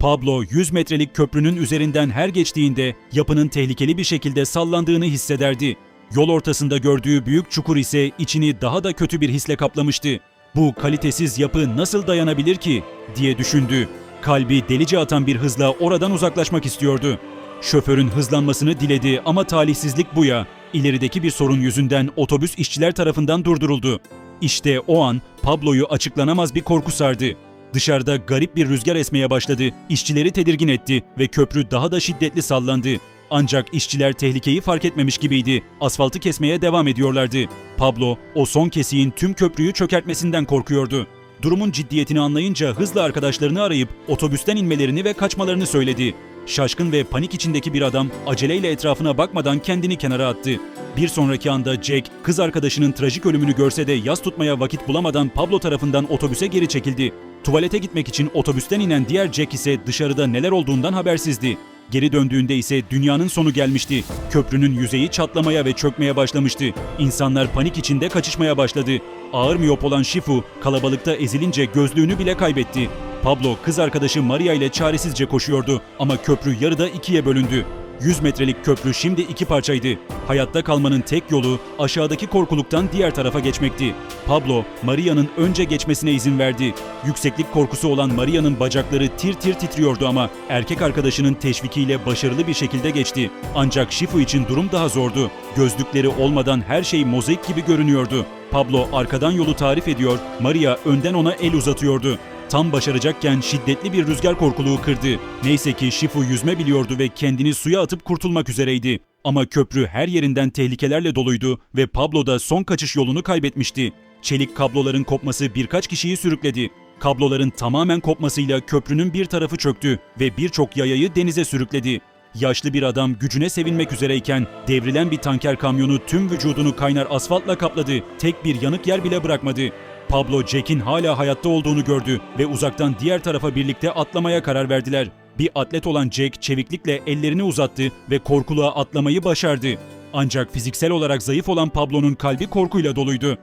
Pablo 100 metrelik köprünün üzerinden her geçtiğinde yapının tehlikeli bir şekilde sallandığını hissederdi. Yol ortasında gördüğü büyük çukur ise içini daha da kötü bir hisle kaplamıştı. Bu kalitesiz yapı nasıl dayanabilir ki diye düşündü. Kalbi delice atan bir hızla oradan uzaklaşmak istiyordu. Şoförün hızlanmasını diledi ama talihsizlik bu ya. İlerideki bir sorun yüzünden otobüs işçiler tarafından durduruldu. İşte o an Pablo'yu açıklanamaz bir korku sardı. Dışarıda garip bir rüzgar esmeye başladı, işçileri tedirgin etti ve köprü daha da şiddetli sallandı. Ancak işçiler tehlikeyi fark etmemiş gibiydi. Asfaltı kesmeye devam ediyorlardı. Pablo o son kesiğin tüm köprüyü çökertmesinden korkuyordu. Durumun ciddiyetini anlayınca hızla arkadaşlarını arayıp otobüsten inmelerini ve kaçmalarını söyledi. Şaşkın ve panik içindeki bir adam aceleyle etrafına bakmadan kendini kenara attı. Bir sonraki anda Jack, kız arkadaşının trajik ölümünü görse de yas tutmaya vakit bulamadan Pablo tarafından otobüse geri çekildi. Tuvalete gitmek için otobüsten inen diğer Jack ise dışarıda neler olduğundan habersizdi. Geri döndüğünde ise dünyanın sonu gelmişti. Köprünün yüzeyi çatlamaya ve çökmeye başlamıştı. İnsanlar panik içinde kaçışmaya başladı. Ağır miyop olan Shifu kalabalıkta ezilince gözlüğünü bile kaybetti. Pablo kız arkadaşı Maria ile çaresizce koşuyordu ama köprü yarıda ikiye bölündü. 100 metrelik köprü şimdi iki parçaydı. Hayatta kalmanın tek yolu aşağıdaki korkuluktan diğer tarafa geçmekti. Pablo, Maria'nın önce geçmesine izin verdi. Yükseklik korkusu olan Maria'nın bacakları tir tir titriyordu ama erkek arkadaşının teşvikiyle başarılı bir şekilde geçti. Ancak Shifu için durum daha zordu. Gözlükleri olmadan her şey mozaik gibi görünüyordu. Pablo arkadan yolu tarif ediyor, Maria önden ona el uzatıyordu. Tam başaracakken şiddetli bir rüzgar korkuluğu kırdı. Neyse ki Shifu yüzme biliyordu ve kendini suya atıp kurtulmak üzereydi. Ama köprü her yerinden tehlikelerle doluydu ve Pablo da son kaçış yolunu kaybetmişti. Çelik kabloların kopması birkaç kişiyi sürükledi. Kabloların tamamen kopmasıyla köprünün bir tarafı çöktü ve birçok yayayı denize sürükledi. Yaşlı bir adam gücüne sevinmek üzereyken devrilen bir tanker kamyonu tüm vücudunu kaynar asfaltla kapladı. Tek bir yanık yer bile bırakmadı. Pablo Jack'in hala hayatta olduğunu gördü ve uzaktan diğer tarafa birlikte atlamaya karar verdiler. Bir atlet olan Jack çeviklikle ellerini uzattı ve korkuluğa atlamayı başardı. Ancak fiziksel olarak zayıf olan Pablo'nun kalbi korkuyla doluydu.